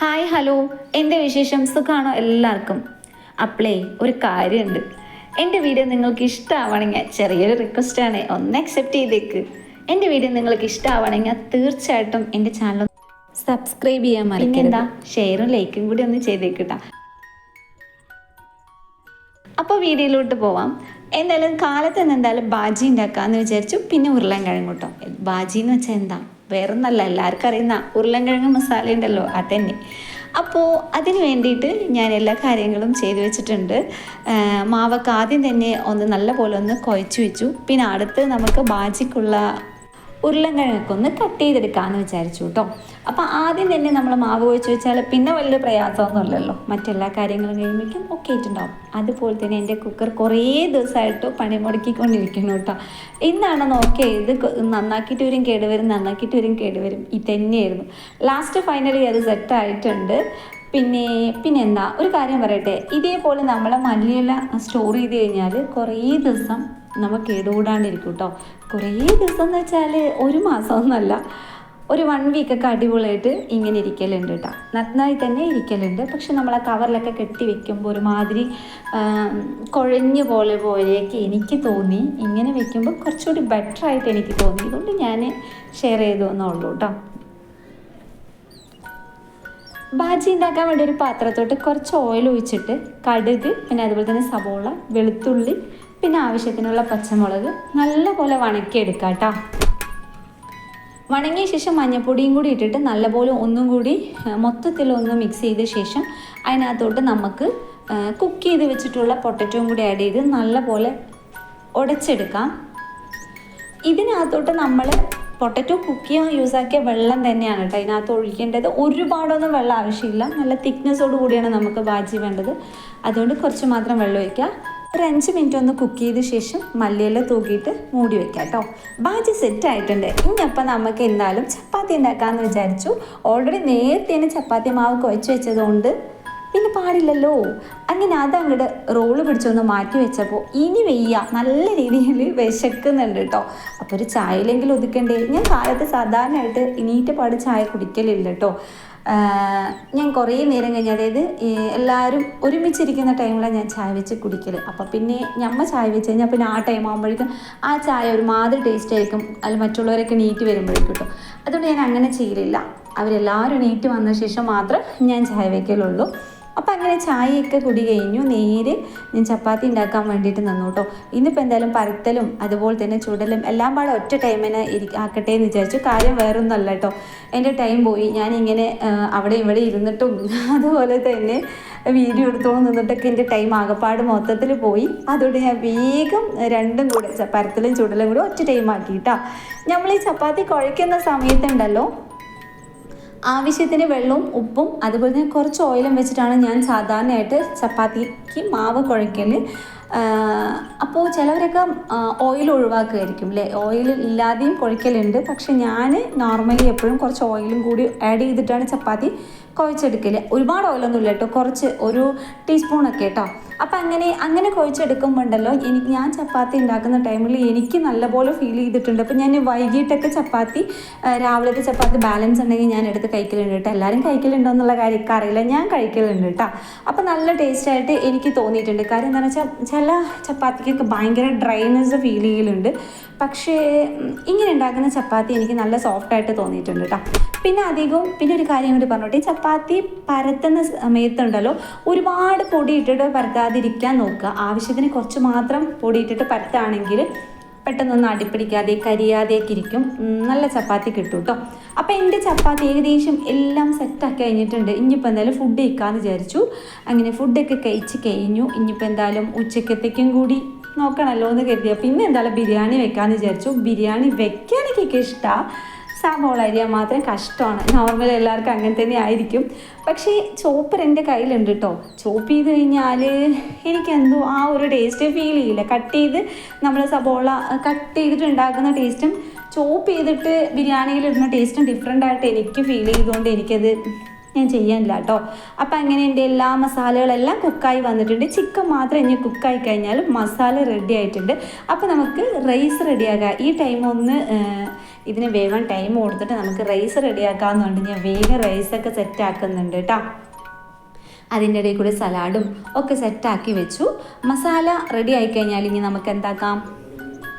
Hi hello. എന്റെ വിശേഷം സുഖമാണോ എല്ലാവർക്കും? അപ്ലേ ഒരു കാര്യമുണ്ട്. എന്റെ വീഡിയോ നിങ്ങൾക്ക് ഇഷ്ടമാവണമെങ്കിൽ ചെറിയൊരു റിക്വസ്റ്റ് ആണ്. ഒന്ന് അക്സെപ്റ്റ് ചെയ്തേക്ക്. എന്റെ വീഡിയോ നിങ്ങൾക്ക് ഇഷ്ടമാവണമെങ്കിൽ തീർച്ചയായിട്ടും എന്റെ ചാനൽ സബ്സ്ക്രൈബ് ചെയ്യാൻ മറക്കരുത്. എന്താ ഷെയറും ലൈക്കും കൂടി ഒന്ന് ചെയ്തേക്കിട്ടാ അപ്പോൾ വീഡിയോയിലോട്ട് പോവാം. എന്തായാലും കാലത്ത് തന്നെ എന്തായാലും ബാജി ഉണ്ടാക്കാമെന്ന് വിചാരിച്ചു. പിന്നെ ഉരുളൻ കേട്ടോ. ബാജി എന്ന് വെച്ചാൽ എന്താ? വേറൊന്നല്ല എല്ലാവർക്കും അറിയുന്ന ഉരുളൻകിഴങ്ങ് മസാല ഉണ്ടല്ലോ അതന്നെ. അപ്പോൾ അതിന് വേണ്ടിയിട്ട് ഞാൻ എല്ലാ കാര്യങ്ങളും ചെയ്തു വെച്ചിട്ടുണ്ട്. മാവൊക്കെ ആദ്യം തന്നെ ഒന്ന് നല്ല പോലെ ഒന്ന് കുഴച്ച് വെച്ചു. പിന്നെ അടുത്ത് നമുക്ക് ബാജിക്കുള്ള ഉരുളൻകിഴങ്ങൊക്കെ ഒന്ന് കട്ട് ചെയ്തെടുക്കാമെന്ന് വിചാരിച്ചു കേട്ടോ അപ്പോൾ ആദ്യം തന്നെ നമ്മൾ മാവ് കുഴച്ച് വെച്ചാൽ പിന്നെ വലിയ പ്രയാസമൊന്നുമില്ലല്ലോ മറ്റെല്ലാ കാര്യങ്ങളും കഴിയുമ്പോഴേക്കും ഒക്കെ ആയിട്ടുണ്ടാവും. അതുപോലെ തന്നെ എന്റെ കുക്കർ കുറേ ദിവസമായിട്ട് പണി മുടക്കിക്കൊണ്ടിരിക്കുന്നു കേട്ടോ ഇന്നാണ് നോക്കിയേ ഇത് നന്നാക്കിയിട്ട് വരും കേടുവരും നന്നാക്കിയിട്ട് വരും കേടുവരും ഇത് തന്നെയായിരുന്നു. ലാസ്റ്റ് ഫൈനലി അത് സെറ്റ് ആയിട്ടുണ്ട്. പിന്നെ പിന്നെ എന്താ ഒരു കാര്യം പറയട്ടെ. ഇതേപോലെ നമ്മളെ മല്ലിയില സ്റ്റോർ ചെയ്ത് കഴിഞ്ഞാൽ കുറേ ദിവസം നമുക്ക് കേടുകൂടാണ്ടിരിക്കും കേട്ടോ കുറേ ദിവസം എന്ന് വെച്ചാൽ ഒരു മാസമൊന്നുമല്ല ഒരു വൺ വീക്കൊക്കെ അടിപൊളിയായിട്ട് ഇങ്ങനെ ഇരിക്കലുണ്ട് കേട്ടോ നന്നായി തന്നെ ഇരിക്കലുണ്ട്. പക്ഷെ നമ്മൾ ആ കവറിലൊക്കെ കെട്ടി വെക്കുമ്പോൾ ഒരുമാതിരി കുഴഞ്ഞു പോലെ പോലെയൊക്കെ എനിക്ക് തോന്നി. ഇങ്ങനെ വെക്കുമ്പോൾ കുറച്ചുകൂടി ബെറ്റർ ആയിട്ട് എനിക്ക് തോന്നി. അതുകൊണ്ട് ഞാൻ ഷെയർ ചെയ്തു എന്നുള്ളൂ കേട്ടോ ബാജി ഉണ്ടാക്കാൻ വേണ്ടി ഒരു പാത്രത്തോട്ട് കുറച്ച് ഓയിൽ ഒഴിച്ചിട്ട് കടുക് പിന്നെ അതുപോലെ തന്നെ സവോള വെളുത്തുള്ളി പിന്നെ ആവശ്യത്തിനുള്ള പച്ചമുളക് നല്ലപോലെ വണക്കിയെടുക്കാം കേട്ടോ വണങ്ങിയ ശേഷം മഞ്ഞപ്പൊടിയും കൂടി ഇട്ടിട്ട് നല്ലപോലെ ഒന്നും കൂടി മൊത്തത്തിൽ ഒന്ന് മിക്സ് ചെയ്ത ശേഷം അതിനകത്തോട്ട് നമുക്ക് കുക്ക് ചെയ്ത് വെച്ചിട്ടുള്ള പൊട്ടറ്റോയും കൂടി ആഡ് ചെയ്ത് നല്ലപോലെ ഉടച്ചെടുക്കാം ഇതിനകത്തോട്ട് നമ്മൾ പൊട്ടറ്റോ കുക്ക് ചെയ്യാൻ യൂസ് ആക്കിയ വെള്ളം തന്നെയാണ് കേട്ടോ ഇതിനകത്ത് ഒഴിക്കേണ്ടത്. ഒരുപാടൊന്നും വെള്ളം ആവശ്യമില്ല. നല്ല തിക്നെസ്സോട് കൂടിയാണ് നമുക്ക് ബാജി വേണ്ടത്. അതുകൊണ്ട് കുറച്ച് മാത്രം വെള്ളം ഒഴിക്കുക. ഒരു അഞ്ച് മിനിറ്റ് ഒന്ന് കുക്ക് ചെയ്ത ശേഷം മല്ലിയില തൂക്കിയിട്ട് മൂടി വെക്കാം കേട്ടോ. ബാജി സെറ്റ് ആയിട്ടുണ്ട്. ഇനി ഇനിയപ്പം നമുക്ക് എന്തായാലും ചപ്പാത്തി ഉണ്ടാക്കാമെന്ന് വിചാരിച്ചു. ഓൾറെഡി നേരത്തെ തന്നെ ചപ്പാത്തി മാവ് കുഴച്ച് വെച്ചതുകൊണ്ട് പിന്നെ പാടില്ലല്ലോ. അങ്ങനെ അതങ്ങോട്ട് റോൾ പിടിച്ചൊന്ന് മാറ്റി വെച്ചപ്പോൾ ഇനി വെയ്യ. നല്ല രീതിയിൽ വിശക്കുന്നുണ്ട് കേട്ടോ. അപ്പോൾ ഒരു ചായയിലെങ്കിലും ഒതുക്കണ്ടേ? ഞാൻ കാലത്ത് സാധാരണയായിട്ട് ഇനീറ്റ് പാട് ചായ കുടിക്കലില്ല കേട്ടോ. ഞാൻ കുറേ നേരം കഴിഞ്ഞ് അതായത് എല്ലാവരും ഒരുമിച്ചിരിക്കുന്ന ടൈമിലാണ് ഞാൻ ചായ വെച്ച് കുടിക്കൽ അപ്പോൾ പിന്നെ ഞമ്മ ചായ വെച്ച് കഴിഞ്ഞാൽ പിന്നെ ആ ടൈം ആകുമ്പോഴേക്കും ആ ചായ ഒരുമാതിരി ടേസ്റ്റ് ആയിരിക്കും. അതിൽ മറ്റുള്ളവരൊക്കെ നീറ്റ് വരുമ്പോഴേക്കും കേട്ടോ അതുകൊണ്ട് ഞാൻ അങ്ങനെ ചെയ്യലില്ല. അവരെല്ലാവരും നീറ്റ് വന്ന ശേഷം മാത്രം ഞാൻ ചായ വയ്ക്കലുള്ളൂ അപ്പോൾ അങ്ങനെ ചായയൊക്കെ കുടി കഴിഞ്ഞു. നേരെ ഞാൻ ചപ്പാത്തി ഉണ്ടാക്കാൻ വേണ്ടിയിട്ട് നിന്നു കേട്ടോ ഇന്നിപ്പോൾ എന്തായാലും പരത്തലും അതുപോലെ തന്നെ ചുടലും എല്ലാം പാടെ ഒറ്റ ടൈമിന് ഇരി ആക്കട്ടെ എന്ന് വിചാരിച്ചു. കാര്യം വേറൊന്നുമല്ല കേട്ടോ എന്റെ ടൈം പോയി. ഞാനിങ്ങനെ അവിടെ ഇവിടെ ഇരുന്നിട്ടും അതുപോലെ തന്നെ വീഡിയോ എടുത്തോളം നിന്നിട്ടൊക്കെ എന്റെ ടൈം ആകപ്പാട് മൊത്തത്തിൽ പോയി. അതുകൊണ്ട് ഞാൻ വേഗം രണ്ടും കൂടെ പരത്തലും ചുടലും കൂടെ ഒറ്റ ടൈം ആക്കിയിട്ടാ. നമ്മൾ ഈ ചപ്പാത്തി കുഴയ്ക്കുന്ന സമയത്തുണ്ടല്ലോ ആവശ്യത്തിന് വെള്ളവും ഉപ്പും അതുപോലെ തന്നെ കുറച്ച് ഓയിലും വെച്ചിട്ടാണ് ഞാൻ സാധാരണയായിട്ട് ചപ്പാത്തിക്ക് മാവ് കുഴയ്ക്കൽ അപ്പോൾ ചിലവരൊക്കെ ഓയിൽ ഒഴിവാക്കുമായിരിക്കും അല്ലേ ഓയിൽ ഇല്ലാതെയും കുഴയ്ക്കലുണ്ട് പക്ഷെ ഞാൻ നോർമലി എപ്പോഴും കുറച്ച് ഓയിലും കൂടി ആഡ് ചെയ്തിട്ടാണ് ചപ്പാത്തി കുഴച്ചെടുക്കൽ ഒരുപാട് ഓയിലൊന്നും ഇല്ല കേട്ടോ കുറച്ച് ഒരു ടീസ്പൂണൊക്കെ കേട്ടോ അപ്പം അങ്ങനെ അങ്ങനെ കുഴച്ചെടുക്കുമ്പോൾ ഉണ്ടല്ലോ എനിക്ക് ഞാൻ ചപ്പാത്തി ഉണ്ടാക്കുന്ന ടൈമിൽ എനിക്ക് നല്ലപോലെ ഫീൽ ചെയ്തിട്ടുണ്ട്. അപ്പം ഞാൻ വൈകിട്ടൊക്കെ ചപ്പാത്തി രാവിലത്തെ ചപ്പാത്തി ബാലൻസ് ഉണ്ടെങ്കിൽ ഞാൻ എടുത്ത് കഴിക്കലുണ്ട് കേട്ടോ എല്ലാവരും കഴിക്കലുണ്ടോ എന്നുള്ള കാര്യം അറിയില്ല ഞാൻ കഴിക്കലുണ്ട് കേട്ടോ അപ്പം നല്ല ടേസ്റ്റായിട്ട് എനിക്ക് തോന്നിയിട്ടുണ്ട്. കാര്യം എന്താണെന്ന് വെച്ചാൽ ചില ചപ്പാത്തിക്കൊക്കെ ഭയങ്കര ഡ്രൈനെസ് ഫീൽ ചെയ്യലുണ്ട്. പക്ഷേ ഇങ്ങനെ ഉണ്ടാക്കുന്ന ചപ്പാത്തി എനിക്ക് നല്ല സോഫ്റ്റ് ആയിട്ട് തോന്നിയിട്ടുണ്ട് കേട്ടോ പിന്നെ അധികവും പിന്നെ ഒരു കാര്യം കൂടി പറഞ്ഞോട്ടെ. ഈ ചപ്പാത്തി പരത്തുന്ന സമയത്തുണ്ടല്ലോ ഒരുപാട് പൊടി ഇട്ടിട്ട് പരത്താതിരിക്കാൻ നോക്കുക. ആവശ്യത്തിന് കുറച്ച് മാത്രം പൊടി ഇട്ടിട്ട് പരത്താണെങ്കിൽ പെട്ടെന്നൊന്നും അടിപ്പിടിക്കാതെ കരിയാതെയൊക്കെ ഇരിക്കും. നല്ല ചപ്പാത്തി കിട്ടും കേട്ടോ അപ്പോൾ എന്റെ ചപ്പാത്തി ഏകദേശം എല്ലാം സെറ്റാക്കി കഴിഞ്ഞിട്ടുണ്ട്. ഇനിയിപ്പോൾ എന്തായാലും ഫുഡ് കഴിക്കാമെന്ന് വിചാരിച്ചു. അങ്ങനെ ഫുഡൊക്കെ കഴിച്ച് കഴിഞ്ഞു. ഇനിയിപ്പോൾ എന്തായാലും ഉച്ചക്കത്തേക്കും കൂടി നോക്കണമല്ലോ എന്ന് കരുതിയ പിന്നെ എന്തായാലും ബിരിയാണി വെക്കാമെന്ന് വിചാരിച്ചു. ബിരിയാണി വെക്കാൻ എനിക്ക് ഇഷ്ടമാണ് സവോള അരിയാൻ മാത്രം കഷ്ടമാണ്. നോർമൽ എല്ലാവർക്കും അങ്ങനെ തന്നെ ആയിരിക്കും. പക്ഷേ ചോപ്പർ എന്റെ കയ്യിലുണ്ട് കേട്ടോ ചോപ്പ് ചെയ്ത് കഴിഞ്ഞാൽ എനിക്കെന്തോ ആ ഒരു ടേസ്റ്റ് ഫീൽ ചെയ്യില്ല. കട്ട് ചെയ്ത് നമ്മൾ സവോള കട്ട് ചെയ്തിട്ടുണ്ടാക്കുന്ന ടേസ്റ്റും ചോപ്പ് ചെയ്തിട്ട് ബിരിയാണിയിൽ ഇടുന്ന ടേസ്റ്റും ഡിഫറെന്റ് ആയിട്ട് എനിക്ക് ഫീൽ ചെയ്തുകൊണ്ട് എനിക്കത് ഞാൻ ചെയ്യാനില്ല കേട്ടോ അപ്പം അങ്ങനെ എന്റെ എല്ലാ മസാലകളെല്ലാം കുക്കായി വന്നിട്ടുണ്ട്. ചിക്കൻ മാത്രം ഇനി കുക്കായി കഴിഞ്ഞാൽ മസാല റെഡി ആയിട്ടുണ്ട്. അപ്പോൾ നമുക്ക് റൈസ് റെഡിയാക്കാം ഈ ടൈം ഒന്ന് ഇതിന് വേഗം ടൈം കൊടുത്തിട്ട് നമുക്ക് റൈസ് റെഡിയാക്കാമെന്നുണ്ട് ഞാൻ വേഗം റൈസൊക്കെ സെറ്റ് ആക്കുന്നുണ്ട് കേട്ടോ അതിന്റെ ഇടയിൽ കൂടി സലാഡും ഒക്കെ സെറ്റാക്കി വെച്ചു. മസാല റെഡി ആയിക്കഴിഞ്ഞാൽ ഇനി നമുക്ക് എന്താക്കാം?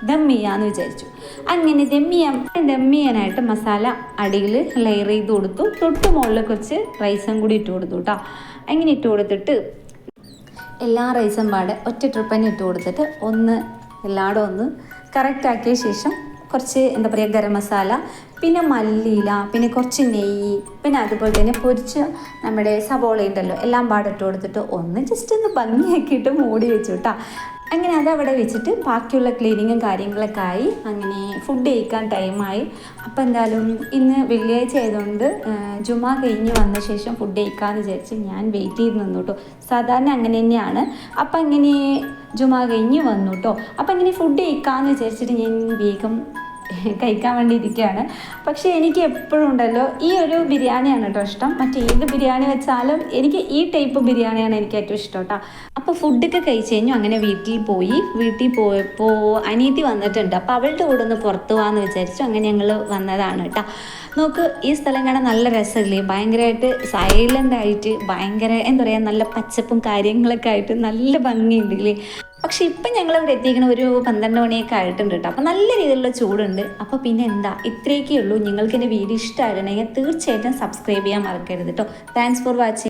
ദം എന്ന് വിചാരിച്ചു. അങ്ങനെ ദം ചെയ്യാൻ ദം ചെയ്യാനായിട്ട് മസാല അടിയിൽ ലെയർ ചെയ്ത് കൊടുത്തു. തൊട്ട് മുകളിൽ കുറച്ച് റൈസും കൂടി ഇട്ട് കൊടുത്തു കേട്ടോ അങ്ങനെ ഇട്ട് കൊടുത്തിട്ട് എല്ലാ റൈസും പാടെ ഒറ്റ ട്രിപ്പ് തന്നെ ഇട്ട് കൊടുത്തിട്ട് ഒന്ന് എല്ലായിടും ഒന്ന് കറക്റ്റ് ആക്കിയ ശേഷം കുറച്ച് എന്താ പറയുക ഗരം മസാല പിന്നെ മല്ലിയില പിന്നെ കുറച്ച് നെയ്യ് പിന്നെ അതുപോലെ തന്നെ പൊരിച്ച നമ്മുടെ സവോള ഉണ്ടല്ലോ എല്ലാം പാടിട്ട് കൊടുത്തിട്ട് ഒന്ന് ജസ്റ്റ് ഒന്ന് ഭംഗിയാക്കിയിട്ട് മൂടി വെച്ചു കേട്ടോ അങ്ങനെ അത് അവിടെ വെച്ചിട്ട് ബാക്കിയുള്ള ക്ലീനിങ്ങും കാര്യങ്ങളൊക്കെ ആയി. അങ്ങനെ ഫുഡ് കഴിക്കാൻ ടൈമായി അപ്പോൾ എന്തായാലും ഇന്ന് വെള്ളിയാഴ്ച ആയതുകൊണ്ട് ജുമ കഴിഞ്ഞ് വന്ന ശേഷം ഫുഡ് കഴിക്കാമെന്ന് വിചാരിച്ച് ഞാൻ വെയിറ്റ് ചെയ്ത് നിന്നു കേട്ടോ സാധാരണ അങ്ങനെ തന്നെയാണ്. അപ്പം അങ്ങനെ ജുമ കഴിഞ്ഞ് വന്നു കേട്ടോ അപ്പം അങ്ങനെ ഫുഡ് കഴിക്കാമെന്ന് വിചാരിച്ചിട്ട് ഞാൻ വേഗം കഴിക്കാൻ വേണ്ടി ഇരിക്കുകയാണ് പക്ഷേ എനിക്ക് എപ്പോഴും ഉണ്ടല്ലോ ഈ ഒരു ബിരിയാണിയാണ് കേട്ടോ ഇഷ്ടം. മറ്റേത് ബിരിയാണി വെച്ചാലും എനിക്ക് ഈ ടൈപ്പ് ബിരിയാണിയാണ് എനിക്ക് ഏറ്റവും ഇഷ്ടം കേട്ടോ. അപ്പോൾ ഫുഡൊക്കെ കഴിച്ച് കഴിഞ്ഞു. അങ്ങനെ വീട്ടിൽ പോയി. വീട്ടിൽ പോയപ്പോൾ അനീതി വന്നിട്ടുണ്ട്. അപ്പോൾ അവളുടെ കൂടെ ഒന്ന് പുറത്തു പോകാമെന്ന് വിചാരിച്ചു. അങ്ങനെ ഞങ്ങൾ വന്നതാണ് കേട്ടോ. നോക്ക് ഈ സ്ഥലം കാണാൻ നല്ല രസമില്ലേ? ഭയങ്കരമായിട്ട് സൈലന്റ് ആയിട്ട് ഭയങ്കര എന്താ പറയുക നല്ല പച്ചപ്പും കാര്യങ്ങളൊക്കെ ആയിട്ട് നല്ല ഭംഗിയുണ്ട് ഇല്ലേ? പക്ഷെ ഇപ്പം ഞങ്ങൾ ഇവിടെ എത്തിക്കണ ഒരു പന്ത്രണ്ട് മണിയൊക്കെ ആയിട്ടുണ്ട് കേട്ടോ. അപ്പോൾ നല്ല രീതിയിലുള്ള ചൂടുണ്ട്. അപ്പോൾ പിന്നെ എന്താ ഇത്രയൊക്കെ ഉള്ളൂ. നിങ്ങൾക്ക് എന്റെ വീഡിയോ ഇഷ്ടമായിരുന്നെങ്കിൽ തീർച്ചയായിട്ടും സബ്സ്ക്രൈബ് ചെയ്യാൻ മറക്കരുത് കേട്ടോ. Thanks for watching